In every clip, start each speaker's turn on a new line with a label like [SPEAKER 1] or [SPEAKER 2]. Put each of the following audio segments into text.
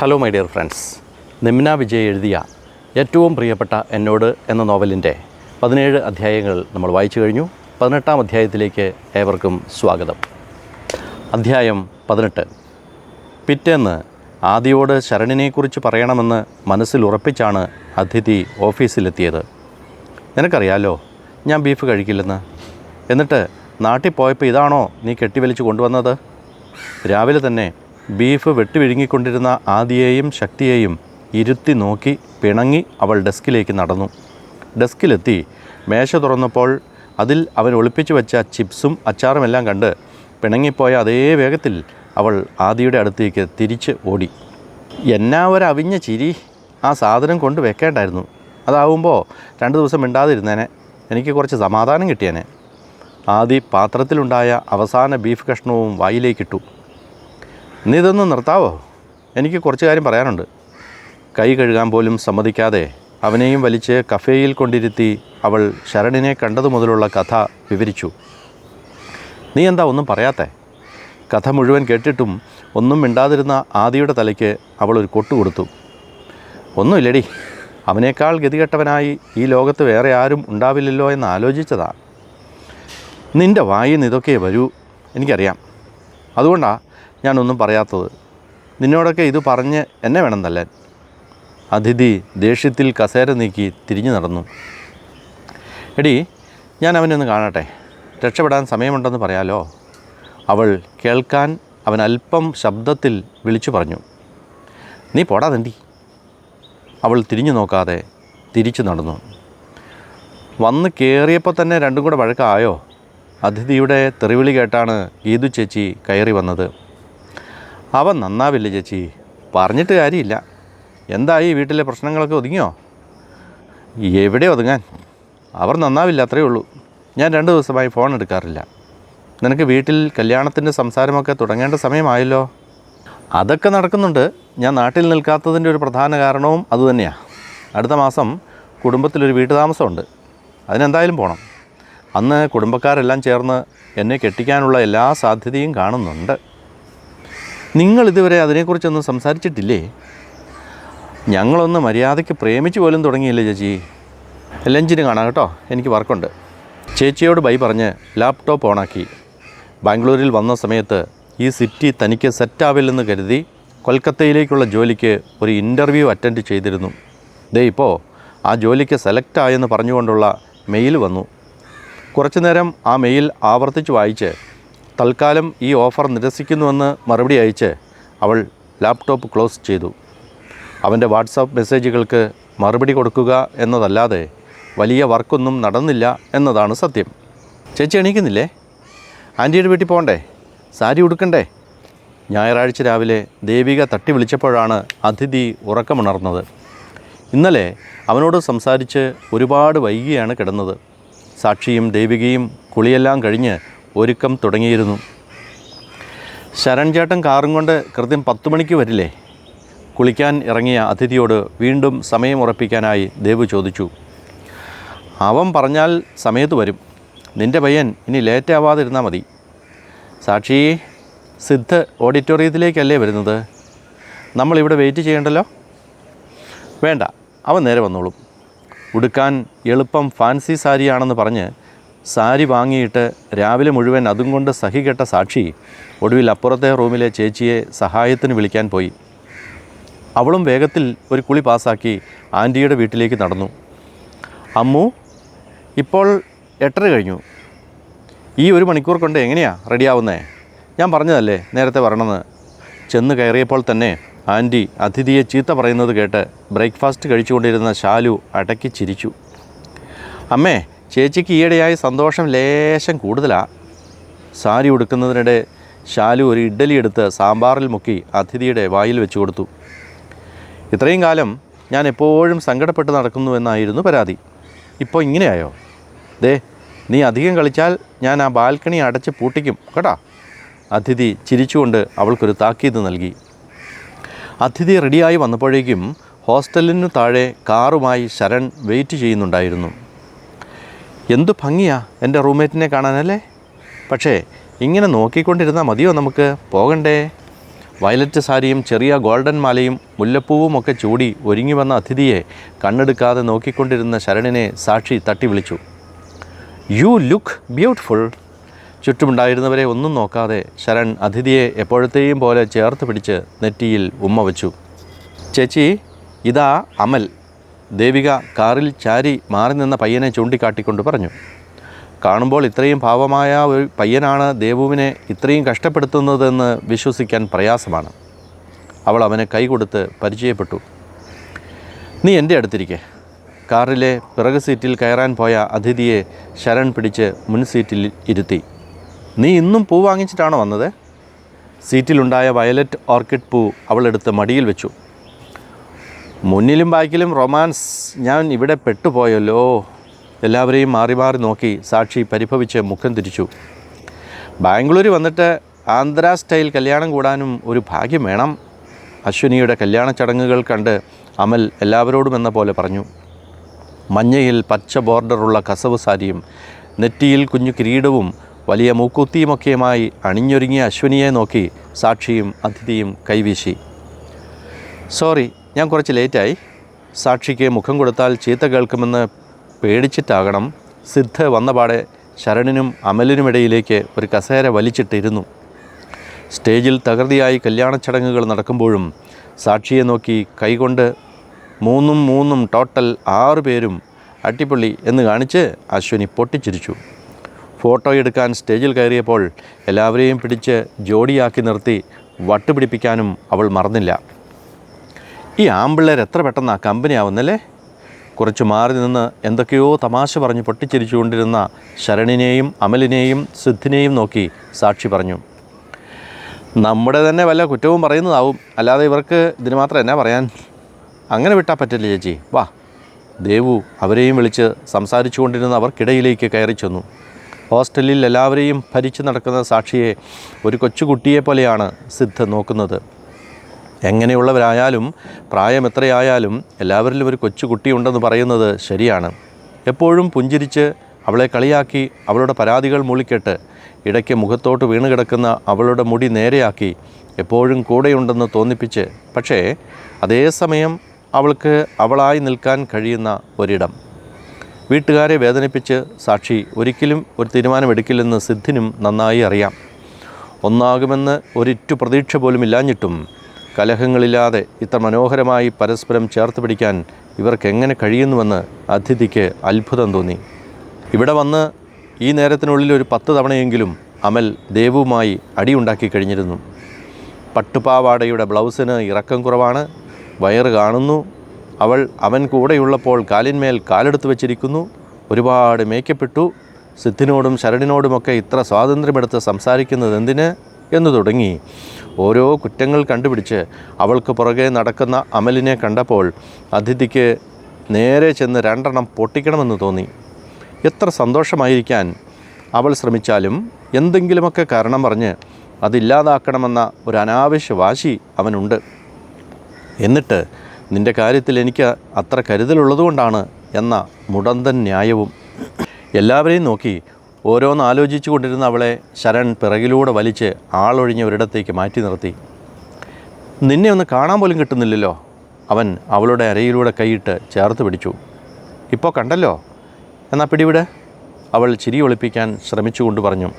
[SPEAKER 1] Hello my dear friends Nimna Vijay എഴുതിയ ഏറ്റവും പ്രിയപ്പെട്ട എന്നോട് എന്ന നോവലിന്റെ പതിനേഴ് അധ്യായങ്ങൾ നമ്മൾ വായിച്ചു കഴിഞ്ഞു. പതിനെട്ടാം അധ്യായത്തിലേക്ക് ഏവർക്കും സ്വാഗതം. അധ്യായം പതിനെട്ട്. പിറ്റേന്ന് ആദിയോട് ശരണിനെക്കുറിച്ച് പറയണമെന്ന് മനസ്സിൽ ഉറപ്പിച്ചാണ് അതിഥി ഓഫീസിലെത്തിയത്. നിനക്കറിയാലോ ഞാൻ ബീഫ് കഴിക്കില്ലെന്ന്? എന്നിട്ട് നാട്ടിൽ പോയപ്പോൾ ഇതാണോ നീ കെട്ടിവലിച്ച് കൊണ്ടുവന്നത്? രാവിലെ തന്നെ ബീഫ് വെട്ടിവിഴുങ്ങിക്കൊണ്ടിരുന്ന ആദിയെയും ശക്തിയെയും ഇരുത്തി നോക്കി പിണങ്ങി അവൾ ഡെസ്കിലേക്ക് നടന്നു. ഡെസ്കിലെത്തി. മേശ തുറന്നപ്പോൾ അതിൽ അവൻ ഒളിപ്പിച്ചു വെച്ച ചിപ്സും അച്ചാറുമെല്ലാം കണ്ട് പിണങ്ങിപ്പോയ അതേ വേഗത്തിൽ അവൾ ആദിയുടെ അടുത്തേക്ക് തിരിച്ച് ഓടി. എന്നാ ഒരു അവിഞ്ഞ ചിരി. ആ സാധനം കൊണ്ട് വെക്കേണ്ടായിരുന്നു. അതാവുമ്പോൾ രണ്ട് ദിവസം മിണ്ടാതിരുന്നേനെ. എനിക്ക് കുറച്ച് സമാധാനം കിട്ടിയേനെ. ആദി പാത്രത്തിലുണ്ടായ അവസാന ബീഫ് കഷ്ണവും വായിലേക്കിട്ടു. നീ ഇതൊന്ന് നിർത്താവോ? എനിക്ക് കുറച്ച് കാര്യം പറയാനുണ്ട്. കൈ കഴുകാൻ പോലും സമ്മതിക്കാതെ അവനെയും വലിച്ച് കഫേയിൽ കൊണ്ടിരുത്തി അവൾ ശരണിനെ കണ്ടതു മുതലുള്ള കഥ വിവരിച്ചു. നീ എന്താ ഒന്നും പറയാത്തെ? കഥ മുഴുവൻ കേട്ടിട്ടും ഒന്നും മിണ്ടാതിരുന്ന ആദിയുടെ തലയ്ക്ക് അവൾ ഒരു കൊട്ടു കൊടുത്തു. ഒന്നുമില്ലടി. അവനേക്കാൾ ഗതികെട്ടവനായി ഈ ലോകത്ത് വേറെ ആരും ഉണ്ടാവില്ലല്ലോ എന്ന് ആലോചിച്ചതാ. നിന്റെ വായിൽ നിന്ന് ഇതൊക്കെ വരൂ എനിക്കറിയാം. അതുകൊണ്ടാണ് ഞാനൊന്നും പറയാത്തത്. നിന്നോടൊക്കെ ഇത് പറഞ്ഞ് എന്നെ വേണം തല്ലാൻ. അതിഥി ദേഷ്യത്തിൽ കസേര നീക്കി തിരിഞ്ഞു നടന്നു. എടി ഞാൻ അവനൊന്ന് കാണട്ടെ. രക്ഷപ്പെടാൻ സമയമുണ്ടെന്ന് പറയാലോ? അവൾ കേൾക്കാൻ അവൻ അല്പം ശബ്ദത്തിൽ വിളിച്ചു പറഞ്ഞു. നീ പോടാ തണ്ടി അവൾ തിരിഞ്ഞു നോക്കാതെ തിരിച്ചു നടന്നു. വന്ന് കയറിയപ്പോൾ തന്നെ രണ്ടും കൂടെ വഴക്കായോ? അതിഥിയുടെ തെറിവിളി കേട്ടാണ് ഗീതു ചേച്ചി കയറി വന്നത്. അവൻ നന്നാവില്ല ചേച്ചി. പറഞ്ഞിട്ട് കാര്യമില്ല. എന്തായി വീട്ടിലെ പ്രശ്നങ്ങളൊക്കെ ഒതുങ്ങിയോ? എവിടെ ഒതുങ്ങാൻ? അവർ നന്നാവില്ല അത്രയേ ഉള്ളൂ. ഞാൻ രണ്ട് ദിവസമായി ഫോൺ എടുക്കാറില്ല. നിനക്ക് വീട്ടിൽ കല്യാണത്തിന്റെ സംസാരമൊക്കെ തുടങ്ങേണ്ട സമയമായല്ലോ? അതൊക്കെ നടക്കുന്നുണ്ട്. ഞാൻ നാട്ടിൽ നിൽക്കാത്തതിന്റെ ഒരു പ്രധാന കാരണവും അതുതന്നെയാണ് അടുത്ത മാസം കുടുംബത്തിലൊരു വീട്ടുതാമസമുണ്ട്. അതിനെന്തായാലും പോകണം അന്ന് കുടുംബക്കാരെല്ലാം ചേർന്ന് എന്നെ കെട്ടിക്കാനുള്ള എല്ലാ സാധ്യതയും കാണുന്നുണ്ട്. നിങ്ങൾ ഇതുവരെ അതിനെക്കുറിച്ചൊന്നും സംസാരിച്ചിട്ടില്ലേ? ഞങ്ങളൊന്ന് മര്യാദയ്ക്ക് പ്രേമിച്ച് പോലും തുടങ്ങിയില്ലേ ചേച്ചി? ലഞ്ചിന് കാണാം കേട്ടോ. എനിക്ക് വർക്കുണ്ട്. ചേച്ചിയോട് ബൈ പറഞ്ഞ് ലാപ്ടോപ്പ് ഓണാക്കി. ബാംഗ്ലൂരിൽ വന്ന സമയത്ത് ഈ സിറ്റി തനിക്ക് സെറ്റാവില്ലെന്ന് കരുതി കൊൽക്കത്തയിലേക്കുള്ള ജോലിക്ക് ഒരു ഇന്റർവ്യൂ അറ്റൻഡ് ചെയ്തിരുന്നു. ദേ ഇപ്പോൾ ആ ജോലിക്ക് സെലക്ട് ആയെന്ന് പറഞ്ഞുകൊണ്ടുള്ള മെയിൽ വന്നു. കുറച്ചു നേരം ആ മെയിൽ ആവർത്തിച്ച് വായിച്ച് തൽക്കാലം ഈ ഓഫർ നിരസിക്കുന്നുവെന്ന് മറുപടി അയച്ച് അവൾ ലാപ്ടോപ്പ് ക്ലോസ് ചെയ്തു. അവന്റെ വാട്സാപ്പ് മെസ്സേജുകൾക്ക് മറുപടി കൊടുക്കുക എന്നതല്ലാതെ വലിയ വർക്കൊന്നും നടന്നില്ല എന്നതാണ് സത്യം. ചേച്ചി എണീക്കുന്നില്ലേ? ആന്റിയുടെ വീട്ടിൽ പോകണ്ടേ? സാരി ഉടുക്കണ്ടേ? ഞായറാഴ്ച രാവിലെ ദേവിക തട്ടി വിളിച്ചപ്പോഴാണ് അതിഥി ഉറക്കമുണർന്നത്. ഇന്നലെ അവനോട് സംസാരിച്ച് ഒരുപാട് വൈകിയാണ് കിടന്നത്. സാക്ഷിയും ദേവികയും കുളിയെല്ലാം കഴിഞ്ഞ് ഒരുക്കം തുടങ്ങിയിരുന്നു. ശരൺചേട്ടൻ കാറും കൊണ്ട് കൃത്യം പത്ത് മണിക്ക് വരില്ലേ? കുളിക്കാൻ ഇറങ്ങിയ അതിഥിയോട് വീണ്ടും സമയം ഉറപ്പിക്കാനായി ദേവ് ചോദിച്ചു. അവൻ പറഞ്ഞാൽ സമയത്ത് വരും. നിന്റെ പയ്യൻ ഇനി ലേറ്റ് ആവാതിരുന്നാൽ മതി. സാക്ഷി സിദ്ധ് ഓഡിറ്റോറിയത്തിലേക്കല്ലേ വരുന്നത്? നമ്മളിവിടെ വെയിറ്റ് ചെയ്യണ്ടല്ലോ? വേണ്ട അവൻ നേരെ വന്നോളും. ഉടുക്കാൻ എളുപ്പം ഫാൻസി സാരിയാണെന്ന് പറഞ്ഞ് സാരി വാങ്ങിയിട്ട് രാവിലെ മുഴുവൻ അതും കൊണ്ട് സഹികെട്ട സാക്ഷി ഒടുവിൽ അപ്പുറത്തെ റൂമിലെ ചേച്ചിയെ സഹായത്തിന് വിളിക്കാൻ പോയി. അവളും വേഗത്തിൽ ഒരു കുളി പാസ്സാക്കി ആന്റിയുടെ വീട്ടിലേക്ക് നടന്നു. അമ്മു ഇപ്പോൾ എട്ടര കഴിഞ്ഞു. ഈ ഒരു മണിക്കൂർ കൊണ്ട് എങ്ങനെയാ റെഡിയാവുന്നേ? ഞാൻ പറഞ്ഞതല്ലേ നേരത്തെ വരണമെന്ന്. ചെന്ന് കയറിയപ്പോൾ തന്നെ ആന്റി അതിഥിയെ ചീത്ത പറയുന്നത് കേട്ട് ബ്രേക്ക്ഫാസ്റ്റ് കഴിച്ചുകൊണ്ടിരുന്ന ശാലു അടക്കി ചിരിച്ചു. അമ്മേ ചേച്ചിക്ക് ഈയിടെയായി സന്തോഷം ലേശം കൂടുതലാണ് സാരി ഉടുക്കുന്നതിനിടെ ശാലു ഒരു ഇഡ്ഡലി എടുത്ത് സാമ്പാറിൽ മുക്കി അതിഥിയുടെ വായിൽ വെച്ചു കൊടുത്തു. ഇത്രയും കാലം ഞാൻ എപ്പോഴും സങ്കടപ്പെട്ട് നടക്കുന്നു എന്നായിരുന്നു പരാതി. ഇപ്പോൾ ഇങ്ങനെയായോ? ദേ നീ അധികം കളിച്ചാൽ ഞാൻ ആ ബാൽക്കണി അടച്ച് പൂട്ടിക്കും കേട്ടാ? അതിഥി ചിരിച്ചുകൊണ്ട് അവൾക്കൊരു താക്കീത് നൽകി. അതിഥി റെഡിയായി വന്നപ്പോഴേക്കും ഹോസ്റ്റലിനു താഴെ കാറുമായി ശരൺ വെയിറ്റ് ചെയ്യുന്നുണ്ടായിരുന്നു. എന്തു ഭംഗിയാ എന്റെ റൂംമേറ്റിനെ കാണാനല്ലേ? പക്ഷേ ഇങ്ങനെ നോക്കിക്കൊണ്ടിരുന്നാൽ മതിയോ നമുക്ക്? പോകണ്ടേ. വയലറ്റ് സാരിയും ചെറിയ ഗോൾഡൻ മാലയും മുല്ലപ്പൂവും ഒക്കെ ചൂടി ഒരുങ്ങി വന്ന അതിഥിയെ കണ്ണെടുക്കാതെ നോക്കിക്കൊണ്ടിരുന്ന ശരണിനെ സാക്ഷി തട്ടി വിളിച്ചു. യു ലുക്ക് ബ്യൂട്ടിഫുൾ ചുറ്റുമുണ്ടായിരുന്നവരെ ഒന്നും നോക്കാതെ ശരൺ അതിഥിയെ എപ്പോഴത്തെയും പോലെ ചേർത്ത് പിടിച്ച് നെറ്റിയിൽ ഉമ്മ വച്ചു. ചേച്ചി ഇതാ അമൽ. ദേവിക കാറിൽ ചാരി മാറി നിന്ന പയ്യനെ ചൂണ്ടിക്കാട്ടിക്കൊണ്ട് പറഞ്ഞു കാണുമ്പോൾ ഇത്രയും ഭാവമായ ഒരു പയ്യനാണ് ദേവുവിനെ ഇത്രയും കഷ്ടപ്പെടുത്തുന്നതെന്ന് വിശ്വസിക്കാൻ പ്രയാസമാണ്. അവൾ അവനെ കൈ കൊടുത്ത് പരിചയപ്പെട്ടു. നീ എന്റെ അടുത്തിരിക്കെ. കാറിലെ പിറക് സീറ്റിൽ കയറാൻ പോയ അതിഥിയെ ശരൺ പിടിച്ച് മുൻ സീറ്റിൽ ഇരുത്തി. നീ ഇന്നും പൂ വാങ്ങിച്ചിട്ടാണോ വന്നത്? സീറ്റിലുണ്ടായ വയലറ്റ് ഓർക്കിഡ് പൂ അവളെടുത്ത് മടിയിൽ വെച്ചു. മുന്നിലും ബാക്കിലും റൊമാൻസ്. ഞാൻ ഇവിടെ പെട്ടുപോയല്ലോ. എല്ലാവരെയും മാറി മാറി നോക്കി സാക്ഷി പരിഭവിച്ച് മുഖം തിരിച്ചു. ബാംഗ്ലൂർ വന്നിട്ട് ആന്ധ്ര സ്റ്റൈൽ കല്യാണം കൂടാനും ഒരു ഭാഗ്യം വേണം. അശ്വിനിയുടെ കല്യാണ ചടങ്ങുകൾ കണ്ട് അമൽ എല്ലാവരോടും എന്ന പോലെ പറഞ്ഞു. മഞ്ഞയിൽ പച്ച ബോർഡറുള്ള കസവ് സാരിയും നെറ്റിയിൽ കുഞ്ഞു കിരീടവും വലിയ മൂക്കുത്തിയുമൊക്കെയുമായി അണിഞ്ഞൊരുങ്ങിയ അശ്വിനിയെ നോക്കി സാക്ഷിയും അതിഥിയും കൈവീശി. സോറി ഞാൻ കുറച്ച് ലേറ്റായി. സാക്ഷിക്ക് മുഖം കൊടുത്താൽ ചീത്ത കേൾക്കുമെന്ന് പേടിച്ചിട്ടാകണം. സിദ്ധ വന്നപാടെ ശരണിനും അമലിനുമിടയിലേക്ക് ഒരു കസേര വലിച്ചിട്ടിരുന്നു. സ്റ്റേജിൽ തകൃതിയായി കല്യാണ ചടങ്ങുകൾ നടക്കുമ്പോഴും സാക്ഷിയെ നോക്കി കൈകൊണ്ട് മൂന്നും മൂന്നും ടോട്ടൽ ആറു പേരും അട്ടിപ്പള്ളി എന്ന് കാണിച്ച് അശ്വിനി പൊട്ടിച്ചിരിച്ചു. ഫോട്ടോ എടുക്കാൻ സ്റ്റേജിൽ കയറിയപ്പോൾ എല്ലാവരെയും പിടിച്ച് ജോഡിയാക്കി നിർത്തി വട്ടുപിടിപ്പിക്കാനും അവൾ മറന്നില്ല. ഈ ആമ്പിള്ളേർ എത്ര പെട്ടെന്ന് ആ കമ്പനി ആവുന്നല്ലേ കുറച്ച് മാറി നിന്ന് എന്തൊക്കെയോ തമാശ പറഞ്ഞ് പൊട്ടിച്ചിരിച്ചുകൊണ്ടിരുന്ന ശരണിനെയും അമലിനെയും സിദ്ധിനെയും നോക്കി സാക്ഷി പറഞ്ഞു. നമ്മുടെ തന്നെ വല്ല കുറ്റവും പറയുന്നതാവും. അല്ലാതെ ഇവർക്ക് ഇതിന് മാത്രം എന്നാ പറയാൻ? അങ്ങനെ വിട്ടാൽ പറ്റില്ല ചേച്ചി? വാ. ദേവു അവരെയും വിളിച്ച് സംസാരിച്ചു കൊണ്ടിരുന്ന അവർക്കിടയിലേക്ക് കയറി ചെന്നു. ഹോസ്റ്റലിൽ എല്ലാവരെയും ഭരിച്ചു നടക്കുന്ന സാക്ഷിയെ ഒരു കൊച്ചുകുട്ടിയെ പോലെയാണ് സിദ്ധ നോക്കുന്നത്. എങ്ങനെയുള്ളവരായാലും പ്രായം എത്രയായാലും എല്ലാവരിലും ഒരു കൊച്ചു കുട്ടിയുണ്ടെന്ന് പറയുന്നത് ശരിയാണ്. എപ്പോഴും പുഞ്ചിരിച്ച് അവളെ കളിയാക്കി അവളുടെ പരാതികൾ മൂളിക്കെട്ട് ഇടയ്ക്ക് മുഖത്തോട്ട് വീണ് കിടക്കുന്ന അവളുടെ മുടി നേരെയാക്കി എപ്പോഴും കൂടെയുണ്ടെന്ന് തോന്നിപ്പിച്ച് പക്ഷേ അതേസമയം അവൾക്ക് അവളായി നിൽക്കാൻ കഴിയുന്ന ഒരിടം. വീട്ടുകാരെ വേദനിപ്പിച്ച് സാക്ഷി ഒരിക്കലും ഒരു തീരുമാനമെടുക്കില്ലെന്ന് സിദ്ധിനും നന്നായി അറിയാം. ഒന്നാകുമെന്ന് ഒരിറ്റു പ്രതീക്ഷ പോലും ഇല്ലാഞ്ഞിട്ടും കലഹങ്ങളില്ലാതെ ഇത്ര മനോഹരമായി പരസ്പരം ചേർത്ത് പിടിക്കാൻ ഇവർക്ക് എങ്ങനെ കഴിയുന്നുവെന്ന് അതിഥിക്ക് അത്ഭുതം തോന്നി. ഇവിടെ വന്ന് ഈ നേരത്തിനുള്ളിൽ ഒരു പത്ത് തവണയെങ്കിലും അമൽ ദേവുമായി അടിയുണ്ടാക്കി കഴിഞ്ഞിരുന്നു. പട്ടുപാവാടയുടെ ബ്ലൗസിന് ഇറക്കം കുറവാണ് വയറ് കാണുന്നു. അവൾ അവൻ കൂടെയുള്ളപ്പോൾ കാലിന്മേൽ കാലെടുത്ത് വെച്ചിരിക്കുന്നു. ഒരുപാട് മേക്കപ്പെട്ടു സിദ്ധിനോടും ശരണിനോടുമൊക്കെ ഇത്ര സ്വാതന്ത്ര്യമെടുത്ത് സംസാരിക്കുന്നത് എന്തിന് എന്ന് തുടങ്ങി. ഓരോ കുറ്റങ്ങൾ കണ്ടുപിടിച്ച് അവൾക്ക് പുറകെ നടക്കുന്ന അമലിനെ കണ്ടപ്പോൾ അതിഥിക്ക് നേരെ ചെന്ന് രണ്ടെണ്ണം പൊട്ടിക്കണമെന്ന് തോന്നി. എത്ര സന്തോഷമായിരിക്കാൻ അവൾ ശ്രമിച്ചാലും എന്തെങ്കിലുമൊക്കെ കാരണം പറഞ്ഞ് അതില്ലാതാക്കണമെന്ന ഒരു അനാവശ്യ വാശി അവനുണ്ട്. എന്നിട്ട് നിന്റെ കാര്യത്തിൽ എനിക്ക് അത്ര കരുതലുള്ളതുകൊണ്ടാണ് എന്ന മുടന്തൻ ന്യായവും എല്ലാവരെയും നോക്കി ഓരോന്ന് ആലോചിച്ചു കൊണ്ടിരുന്ന അവളെ ശരൺ പിറകിലൂടെ വലിച്ച് ആളൊഴിഞ്ഞ ഒരിടത്തേക്ക് മാറ്റി നിർത്തി. നിന്നെ ഒന്ന് കാണാൻ പോലും കിട്ടുന്നില്ലല്ലോ. അവൻ അവളുടെ അരയിലൂടെ കൈയിട്ട് ചേർത്ത് പിടിച്ചു. ഇപ്പോൾ കണ്ടല്ലോ? എന്നാ പിടിവിടെ. അവൾ ചിരി ഒളിപ്പിക്കാൻ ശ്രമിച്ചുകൊണ്ട് പറഞ്ഞു.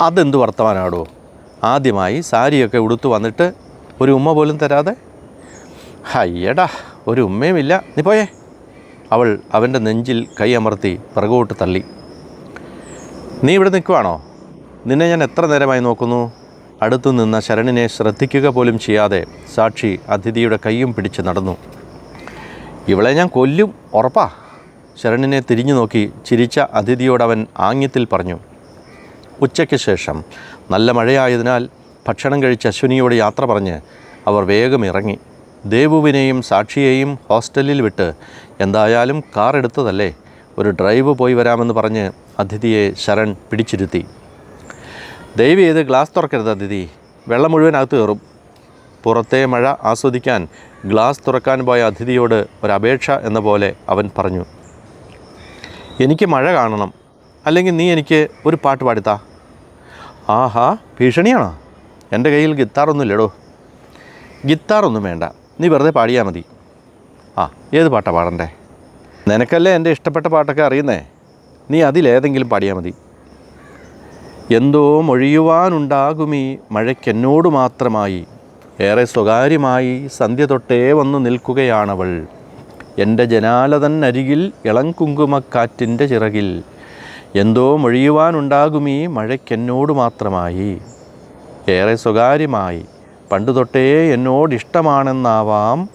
[SPEAKER 1] അതെന്ത് വർത്തമാനാടോ? ആദ്യമായി സാരിയൊക്കെ ഉടുത്തു വന്നിട്ട് ഒരു ഉമ്മ പോലും തരാതെ? ഹയ്യടാ ഒരു ഉമ്മയുമില്ല. നീ പോയേ. അവൾ അവന്റെ നെഞ്ചിൽ കൈ അമർത്തി പിറകോട്ട് തള്ളി. നീ ഇവിടെ നിൽക്കുവാണോ? നിന്നെ ഞാൻ എത്ര നേരമായി നോക്കുന്നു? അടുത്തു നിന്ന ശരണിനെ ശ്രദ്ധിക്കുക പോലും ചെയ്യാതെ സാക്ഷി അതിഥിയുടെ കൈയും പിടിച്ച് നടന്നു. ഇവളെ ഞാൻ കൊല്ലും ഉറപ്പാ. ശരണിനെ തിരിഞ്ഞു നോക്കി ചിരിച്ച അതിഥിയോടവൻ ആംഗ്യത്തിൽ പറഞ്ഞു ഉച്ചയ്ക്ക് ശേഷം. നല്ല മഴയായതിനാൽ ഭക്ഷണം കഴിച്ച് അശ്വിനിയോട് യാത്ര പറഞ്ഞ് അവർ വേഗം ഇറങ്ങി. ദേവുവിനെയും സാക്ഷിയെയും ഹോസ്റ്റലിൽ വിട്ട് എന്തായാലും കാർ എടുത്തതല്ലേ? ഒരു ഡ്രൈവ് പോയി വരാമെന്ന് പറഞ്ഞ് അതിഥിയെ ശരൺ പിടിച്ചിരുത്തി. ദയവ് ചെയ്ത് ഗ്ലാസ് തുറക്കരുത് അതിഥി. വെള്ളം മുഴുവൻ അകത്ത് കയറും. പുറത്തെ മഴ ആസ്വദിക്കാൻ ഗ്ലാസ് തുറക്കാൻ പോയ അതിഥിയോട് ഒരപേക്ഷ എന്ന പോലെ അവൻ പറഞ്ഞു. എനിക്ക് മഴ കാണണം. അല്ലെങ്കിൽ നീ എനിക്ക് ഒരു പാട്ട് പാടിത്താ. ആഹാ ഭീഷണിയാണോ? എന്റെ കയ്യിൽ ഗിത്താറൊന്നുമില്ലടോ ഗിത്താറൊന്നും വേണ്ട. നീ വെറുതെ പാടിയാൽ മതി. ആ ഏത് പാട്ടാണ് പാടണ്ടേ? നിനക്കല്ലേ എന്റെ ഇഷ്ടപ്പെട്ട പാട്ടൊക്കെ അറിയുന്നേ? നീ അതിലേതെങ്കിലും പാടിയാൽ മതി. എന്തോ മൊഴിയുവാനുണ്ടാകുമീ മഴയ്ക്കെന്നോട് മാത്രമായി. ഏറെ സ്വകാര്യമായി സന്ധ്യ തൊട്ടേ വന്നു നിൽക്കുകയാണവൾ. എന്റെ ജനാലതൻ അരികിൽ ഇളം കുങ്കുമക്കാറ്റിന്റെ ചിറകിൽ. എന്തോ മൊഴിയുവാനുണ്ടാകുമീ മഴയ്ക്കെന്നോട് മാത്രമായി. ഏറെ സ്വകാര്യമായി. പണ്ടു തൊട്ടേ എന്നോടിഷ്ടമാണെന്നാവാം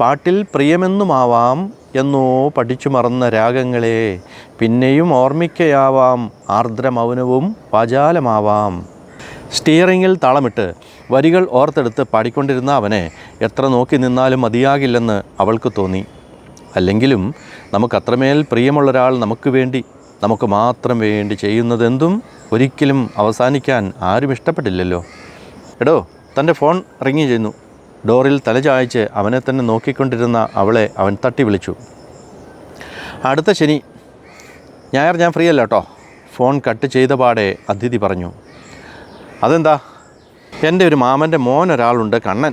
[SPEAKER 1] പാട്ടിൽ പ്രിയമെന്നുമാവാം. എന്നോ പഠിച്ചു മറന്ന രാഗങ്ങളെ പിന്നെയും ഓർമ്മിക്കയാവാം ആർദ്രമൗനവും വാചാലമാവാം സ്റ്റിയറിങ്ങിൽ താളമിട്ട് വരികൾ ഓർത്തെടുത്ത് പാടിക്കൊണ്ടിരുന്ന അവനെ എത്ര നോക്കി നിന്നാലും മതിയാകില്ലെന്ന് അവൾക്ക് തോന്നി. അല്ലെങ്കിലും നമുക്കത്രമേൽ പ്രിയമുള്ള ഒരാൾ നമുക്ക് വേണ്ടി നമുക്ക് മാത്രം വേണ്ടി ചെയ്യുന്നതെന്തും ഒരിക്കലും അവസാനിക്കാൻ ആരും ഇഷ്ടപ്പെട്ടില്ലല്ലോ. എടോ തന്റെ ഫോൺ റിങ് ചെയ്യുന്നു. ഡോറിൽ തലചായ്ച്ച് അവനെ തന്നെ നോക്കിക്കൊണ്ടിരുന്ന അവളെ അവൻ തട്ടി വിളിച്ചു അടുത്ത ശനി ഞായർ ഞാൻ ഫ്രീ അല്ല കേട്ടോ. ഫോൺ കട്ട് ചെയ്ത പാടെ അതിഥി പറഞ്ഞു അതെന്താ? എന്റെ ഒരു മാമന്റെ മോൻ ഒരാളുണ്ട് കണ്ണൻ.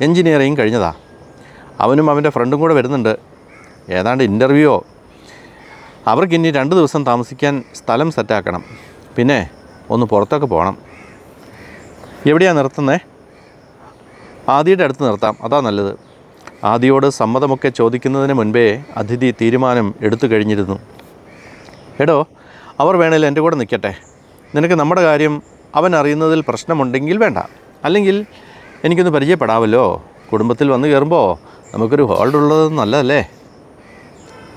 [SPEAKER 1] എൻജിനീയറിങ് കഴിഞ്ഞതാ. അവനും അവന്റെ ഫ്രണ്ടും കൂടെ വരുന്നുണ്ട്. ഏതാണ്ട് ഇന്റർവ്യൂയോ അവർക്ക് ഇനി രണ്ട് ദിവസം താമസിക്കാൻ സ്ഥലം സെറ്റാക്കണം. പിന്നെ ഒന്ന് പുറത്തൊക്കെ പോകണം. എവിടെയാണ് നിർത്തുന്നേ? ആദിയുടെ അടുത്ത് നിർത്താം. അതാ നല്ലത്. ആദിയോട് സമ്മതമൊക്കെ ചോദിക്കുന്നതിന് മുൻപേ അതിഥി തീരുമാനം എടുത്തു കഴിഞ്ഞിരുന്നു. എടോ അവർ വേണേൽ എന്റെ കൂടെ നിൽക്കട്ടെ. നിനക്ക് നമ്മുടെ കാര്യം അവൻ അറിയുന്നതിൽ പ്രശ്നമുണ്ടെങ്കിൽ വേണ്ട. അല്ലെങ്കിൽ എനിക്കൊന്ന് പരിചയപ്പെടാമല്ലോ കുടുംബത്തിൽ വന്നു കയറുമ്പോൾ നമുക്കൊരു ഹോൾഡ് ഉള്ളത് നല്ലതല്ലേ?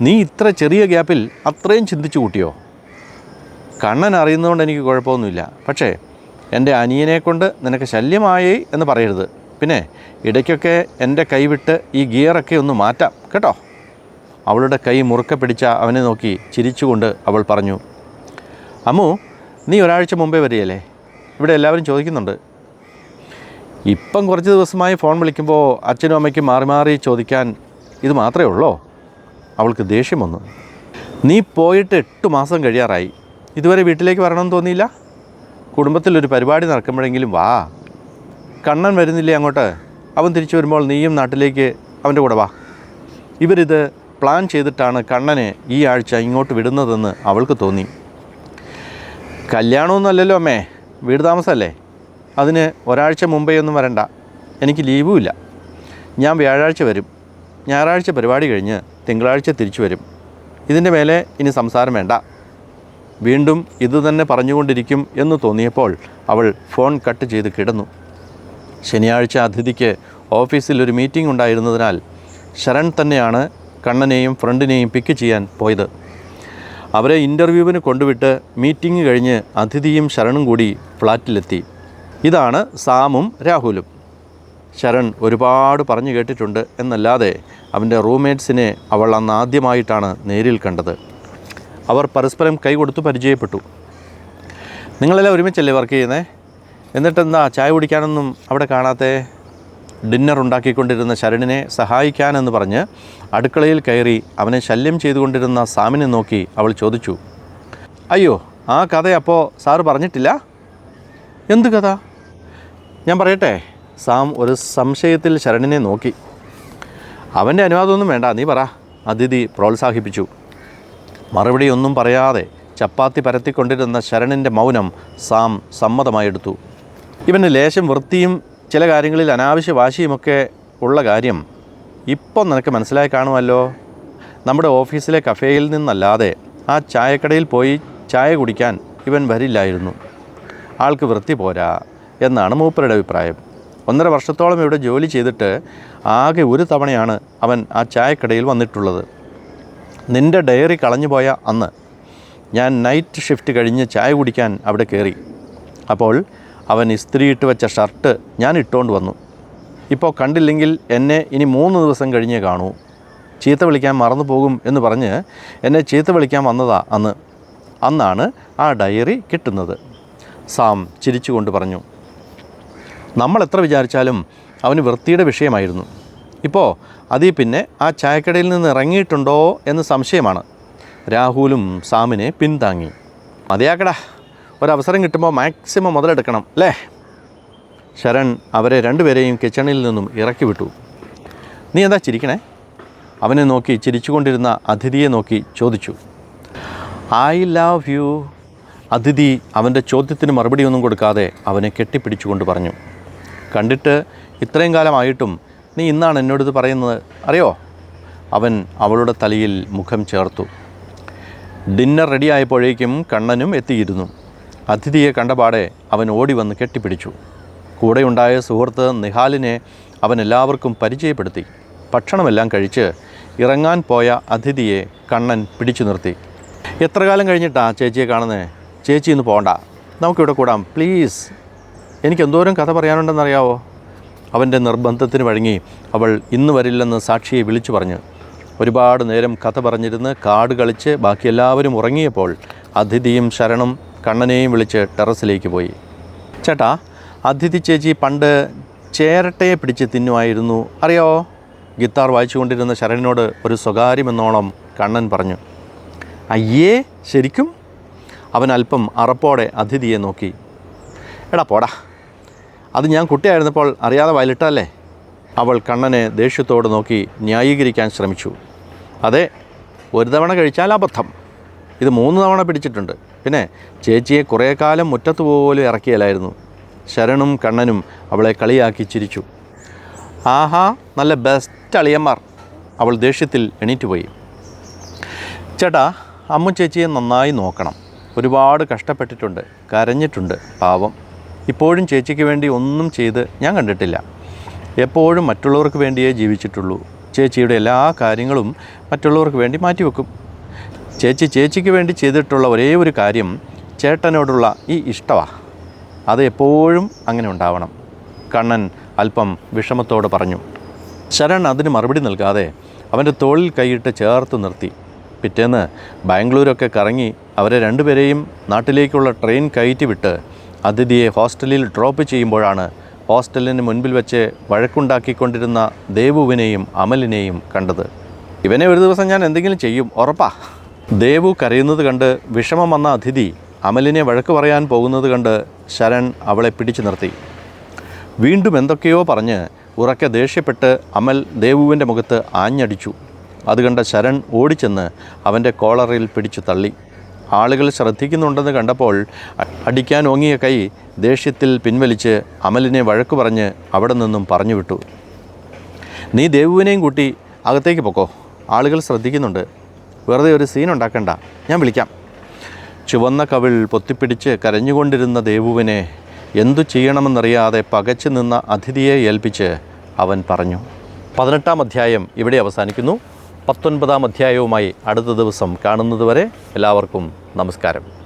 [SPEAKER 1] നീ ഇത്ര ചെറിയ ഗ്യാപ്പിൽ അത്രയും ചിന്തിച്ചു കൂട്ടിയോ? കണ്ണൻ അറിയുന്നതുകൊണ്ട് എനിക്ക് കുഴപ്പമൊന്നുമില്ല. പക്ഷേ എന്റെ അനിയനെ കൊണ്ട് നിനക്ക് ശല്യമായി എന്ന് പറയരുത്. പിന്നെ ഇടയ്ക്കൊക്കെ എന്റെ കൈവിട്ട് ഈ ഗിയറൊക്കെ ഒന്ന് മാറ്റാം കേട്ടോ. അവളുടെ കൈ മുറുക്കെ പിടിച്ച അവനെ നോക്കി ചിരിച്ചുകൊണ്ട് അവൾ പറഞ്ഞു അമ്മു നീ ഒരാഴ്ച മുമ്പേ വരികയല്ലേ? ഇവിടെ എല്ലാവരും ചോദിക്കുന്നുണ്ട്. ഇപ്പം കുറച്ച് ദിവസമായി ഫോൺ വിളിക്കുമ്പോൾ അച്ഛനും അമ്മയ്ക്കും മാറി മാറി ചോദിക്കാൻ ഇത് മാത്രമേ ഉള്ളോ? അവൾക്ക് ദേഷ്യം വന്നു. നീ പോയിട്ട് എട്ട് മാസം കഴിയാറായി. ഇതുവരെ വീട്ടിലേക്ക് വരണമെന്ന് തോന്നിയില്ല? കുടുംബത്തിലൊരു പരിപാടി നടക്കുമ്പോഴെങ്കിലും വാ കണ്ണൻ വരുന്നില്ലേ അങ്ങോട്ട്? അവൻ തിരിച്ചു വരുമ്പോൾ നീയും നാട്ടിലേക്ക് അവന്റെ കൂടെ വാ. ഇവരിത് പ്ലാൻ ചെയ്തിട്ടാണ് കണ്ണനെ ഈ ആഴ്ച ഇങ്ങോട്ട് വിടുന്നതെന്ന് അവൾക്ക് തോന്നി. കല്യാണമൊന്നുമല്ലല്ലോ അമ്മേ വീട് താമസമല്ലേ? അതിന് ഒരാഴ്ച മുമ്പേ ഒന്നും വരണ്ട. എനിക്ക് ലീവുമില്ല ഞാൻ വ്യാഴാഴ്ച വരും. ഞായറാഴ്ച പരിപാടി കഴിഞ്ഞ് തിങ്കളാഴ്ച തിരിച്ചു വരും. ഇതിന്റെ മേലെ ഇനി സംസാരം വേണ്ട. വീണ്ടും ഇതുതന്നെ പറഞ്ഞുകൊണ്ടിരിക്കും എന്ന് തോന്നിയപ്പോൾ അവൾ ഫോൺ കട്ട് ചെയ്ത് കിടന്നു. ശനിയാഴ്ച അതിഥിക്ക് ഓഫീസിൽ ഒരു മീറ്റിംഗ് ഉണ്ടായിരുന്നതിനാൽ ശരൺ തന്നെയാണ് കണ്ണനെയും ഫ്രണ്ടിനെയും പിക്ക് ചെയ്യാൻ പോയത്. അവരെ ഇന്റർവ്യൂവിന് കൊണ്ടുവിട്ട് മീറ്റിംഗ് കഴിഞ്ഞ് അതിഥിയും ശരണും കൂടി ഫ്ലാറ്റിലെത്തി ഇതാണ് സാമും രാഹുലും. ശരൺ ഒരുപാട് പറഞ്ഞു കേട്ടിട്ടുണ്ട് എന്നല്ലാതെ അവന്റെ റൂംമേറ്റ്സിനെ അവൾ അന്ന് ആദ്യമായിട്ടാണ് നേരിൽ കണ്ടത്. അവർ പരസ്പരം കൈ കൈകൊടുത്ത് പരിചയപ്പെട്ടു. നിങ്ങളെല്ലാം ഒരുമിച്ചല്ലേ വർക്ക് ചെയ്യുന്നേ? എന്നിട്ടെന്താ ചായ കുടിക്കാനൊന്നും അവിടെ കാണാത്തെ? ഡിന്നർ ഉണ്ടാക്കിക്കൊണ്ടിരുന്ന ശരണിനെ സഹായിക്കാനെന്ന് പറഞ്ഞ് അടുക്കളയിൽ കയറി അവനെ ശല്യം ചെയ്തുകൊണ്ടിരുന്ന സാമിനെ നോക്കി അവൾ ചോദിച്ചു അയ്യോ ആ കഥ അപ്പോൾ സാറ് പറഞ്ഞിട്ടില്ല? എന്ത് കഥ? ഞാൻ പറയട്ടെ. സാം ഒരു സംശയത്തിൽ ശരണിനെ നോക്കി. അവന്റെ അനുവാദമൊന്നും വേണ്ട നീ പറ. അതിഥി പ്രോത്സാഹിപ്പിച്ചു. മറുപടി ഒന്നും പറയാതെ ചപ്പാത്തി പരത്തിക്കൊണ്ടിരുന്ന ശരണിന്റെ മൗനം സാം സമ്മതമായെടുത്തു. ഇവന് ലേശം വൃത്തിയും ചില കാര്യങ്ങളിൽ അനാവശ്യ വാശിയുമൊക്കെ ഉള്ള കാര്യം ഇപ്പം നിനക്ക് മനസ്സിലായി കാണുമല്ലോ. നമ്മുടെ ഓഫീസിലെ കഫേയിൽ നിന്നല്ലാതെ ആ ചായക്കടയിൽ പോയി ചായ കുടിക്കാൻ ഇവൻ വരില്ലായിരുന്നു. ആൾക്ക് വൃത്തി പോരാ എന്നാണ് മൂപ്പരുടെ അഭിപ്രായം. ഒന്നര വർഷത്തോളം ഇവിടെ ജോലി ചെയ്തിട്ട് ആകെ ഒരു തവണയാണ് അവൻ ആ ചായക്കടയിൽ വന്നിട്ടുള്ളത്. നിന്റെ ഡയറി കളഞ്ഞു പോയ അന്ന് ഞാൻ നൈറ്റ് ഷിഫ്റ്റ് കഴിഞ്ഞ് ചായ കുടിക്കാൻ അവിടെ കയറി അപ്പോൾ അവൻ ഇസ്ത്രിയിട്ട് വെച്ച ഷർട്ട് ഞാൻ ഇട്ടുകൊണ്ട് വന്നു. ഇപ്പോൾ കണ്ടില്ലെങ്കിൽ എന്നെ ഇനി മൂന്ന് ദിവസം കഴിഞ്ഞേ കാണൂ. ചീത്ത വിളിക്കാൻ മറന്നു പോകും എന്ന് പറഞ്ഞ് എന്നെ ചീത്ത വിളിക്കാൻ വന്നതാ അന്ന്. അന്നാണ് ആ ഡയറി കിട്ടുന്നത്. സാം ചിരിച്ചുകൊണ്ട് പറഞ്ഞു നമ്മൾ എത്ര വിചാരിച്ചാലും അവന് വൃത്തിയുടെ വിഷയമായിരുന്നു. ഇപ്പോൾ അതിൽ പിന്നെ ആ ചായക്കടയിൽ നിന്ന് ഇറങ്ങിയിട്ടുണ്ടോ എന്ന് സംശയമാണ്. രാഹുലും സാമിനെ പിന്താങ്ങി. മതിയാക്കടാ ഒരവസരം കിട്ടുമ്പോൾ മാക്സിമം മുതലെടുക്കണം അല്ലേ? ശരൺ അവരെ രണ്ടുപേരെയും കിച്ചണിൽ നിന്നും ഇറക്കി വിട്ടു. നീ എന്താ ചിരിക്കണേ? അവനെ നോക്കി ചിരിച്ചുകൊണ്ടിരുന്ന അതിഥിയെ നോക്കി ചോദിച്ചു. ഐ ലവ് യു അതിഥി അവന്റെ ചോദ്യത്തിന് മറുപടിയൊന്നും കൊടുക്കാതെ അവനെ കെട്ടിപ്പിടിച്ചുകൊണ്ട് പറഞ്ഞു. കണ്ടിട്ട് ഇത്രയും കാലമായിട്ടും നീ ഇന്നാണ് എന്നോടിത് പറയുന്നത് അറിയോ? അവൻ അവളുടെ തലയിൽ മുഖം ചേർത്തു. ഡിന്നർ റെഡിയായപ്പോഴേക്കും കണ്ണനും എത്തിയിരുന്നു. അതിഥിയെ കണ്ടപാടെ അവൻ ഓടി വന്ന് കെട്ടിപ്പിടിച്ചു. കൂടെയുണ്ടായ സുഹൃത്ത് നിഹാലിനെ അവൻ എല്ലാവർക്കും പരിചയപ്പെടുത്തി. ഭക്ഷണമെല്ലാം കഴിച്ച് ഇറങ്ങാൻ പോയ അതിഥിയെ കണ്ണൻ പിടിച്ചു നിർത്തി. എത്ര കാലം കഴിഞ്ഞിട്ടാ ചേച്ചിയെ കാണുന്നത് ചേച്ചി ഇന്ന് പോകണ്ട നമുക്കിവിടെ കൂടാം. പ്ലീസ്. എനിക്ക് എന്തോരം കഥ പറയാനുണ്ടെന്നറിയാവോ? അവന്റെ നിർബന്ധത്തിന് വഴങ്ങി അവൾ ഇന്ന് വരില്ലെന്ന് സാക്ഷിയെ വിളിച്ചു പറഞ്ഞു. ഒരുപാട് നേരം കഥ പറഞ്ഞിരുന്ന് കാട് കളിച്ച് ബാക്കി എല്ലാവരും ഉറങ്ങിയപ്പോൾ അതിഥിയും ശരണും കണ്ണനെയും വിളിച്ച് ടെറസിലേക്ക് പോയി. ചേട്ടാ അതിഥി ചേച്ചി പണ്ട് ചേരട്ടയെ പിടിച്ച് തിന്നുമായിരുന്നു. അറിയോ ഗിത്താർ വായിച്ചുകൊണ്ടിരുന്ന ശരണിനോട് ഒരു സ്വകാര്യമെന്നോണം കണ്ണൻ പറഞ്ഞു. അയ്യേ ശരിക്കും? അവൻ അല്പം അറപ്പോടെ അതിഥിയെ നോക്കി. എടാ പോടാ. അത് ഞാൻ കുട്ടിയായിരുന്നപ്പോൾ അറിയാതെ വയലിട്ടല്ലേ അവൾ കണ്ണനെ ദേഷ്യത്തോട് നോക്കി ന്യായീകരിക്കാൻ ശ്രമിച്ചു. അതെ ഒരു തവണ കഴിച്ചാൽ അബദ്ധം. ഇത് മൂന്ന് തവണ പിടിച്ചിട്ടുണ്ട്. പിന്നെ ചേച്ചിയെ കുറേ കാലം മുറ്റത്ത് പോലും ഇറക്കിയല്ലായിരുന്നു ശരണും കണ്ണനും അവളെ കളിയാക്കി ചിരിച്ചു. ആഹാ നല്ല ബെസ്റ്റ് അളിയന്മാർ. അവൾ ദേഷ്യത്തിൽ എണീറ്റ് പോയി. ചേട്ടാ അമ്മു ചേച്ചിയെ നന്നായി നോക്കണം. ഒരുപാട് കഷ്ടപ്പെട്ടിട്ടുണ്ട് കരഞ്ഞിട്ടുണ്ട് പാവം. ഇപ്പോഴും ചേച്ചിക്ക് വേണ്ടി ഒന്നും ചെയ്ത് ഞാൻ കണ്ടിട്ടില്ല. എപ്പോഴും മറ്റുള്ളവർക്ക് വേണ്ടിയേ ജീവിച്ചിട്ടുള്ളൂ. ചേച്ചിയുടെ എല്ലാ കാര്യങ്ങളും മറ്റുള്ളവർക്ക് വേണ്ടി മാറ്റിവെക്കും. ചേച്ചി ചേച്ചിക്ക് വേണ്ടി ചെയ്തിട്ടുള്ള ഒരേ ഒരു കാര്യം ചേട്ടനോടുള്ള ഈ ഇഷ്ടമാണ് അത് എപ്പോഴും അങ്ങനെ ഉണ്ടാവണം. കണ്ണൻ അല്പം വിഷമത്തോട് പറഞ്ഞു. ശരൺ അതിന് മറുപടി നൽകാതെ അവന്റെ തോളിൽ കൈയിട്ട് ചേർത്ത് നിർത്തി. പിറ്റേന്ന് ബാംഗ്ലൂരൊക്കെ കറങ്ങി അവരെ രണ്ടുപേരെയും നാട്ടിലേക്കുള്ള ട്രെയിൻ കയറ്റി വിട്ട് അതിഥിയെ ഹോസ്റ്റലിൽ ഡ്രോപ്പ് ചെയ്യുമ്പോഴാണ് ഹോസ്റ്റലിന് മുൻപിൽ വെച്ച് വഴക്കുണ്ടാക്കിക്കൊണ്ടിരുന്ന ദേവുവിനെയും അമലിനെയും കണ്ടത്. ഇവനെ ഒരു ദിവസം ഞാൻ എന്തെങ്കിലും ചെയ്യും ഉറപ്പാ. ദേവു കരയുന്നത് കണ്ട് വിഷമം വന്ന അതിഥി അമലിനെ വഴക്ക് പറയാൻ പോകുന്നത് കണ്ട് ശരൺ അവളെ പിടിച്ചു നിർത്തി. വീണ്ടും എന്തൊക്കെയോ പറഞ്ഞ് ഉറക്കെ ദേഷ്യപ്പെട്ട് അമൽ ദേവുവിന്റെ മുഖത്ത് ആഞ്ഞടിച്ചു. അത് കണ്ട ശരൺ ഓടിച്ചെന്ന് അവന്റെ കോളറിൽ പിടിച്ചു തള്ളി. ആളുകൾ ശ്രദ്ധിക്കുന്നുണ്ടെന്ന് കണ്ടപ്പോൾ അടിക്കാൻ ഓങ്ങിയ കൈ ദേഷ്യത്തിൽ പിൻവലിച്ച് അമലിനെ വഴക്ക് പറഞ്ഞ് അവിടെ നിന്നും പറഞ്ഞു വിട്ടു നീ ദേവുവിനെയും കൂട്ടി അകത്തേക്ക് പൊക്കോ. ആളുകൾ ശ്രദ്ധിക്കുന്നുണ്ട്. വെറുതെ ഒരു സീൻ ഉണ്ടാക്കണ്ട. ഞാൻ വിളിക്കാം. ചുവന്ന കവിൾ പൊത്തിപ്പിടിച്ച് കരഞ്ഞുകൊണ്ടിരുന്ന ദേവുവിനെ എന്തു ചെയ്യണമെന്നറിയാതെ പകച്ചു നിന്ന അതിഥിയെ ഏൽപ്പിച്ച് അവൻ പറഞ്ഞു. പതിനെട്ടാം അധ്യായം ഇവിടെ അവസാനിക്കുന്നു. പത്തൊൻപതാം അധ്യായവുമായി അടുത്ത ദിവസം കാണുന്നതുവരെ എല്ലാവർക്കും നമസ്കാരം.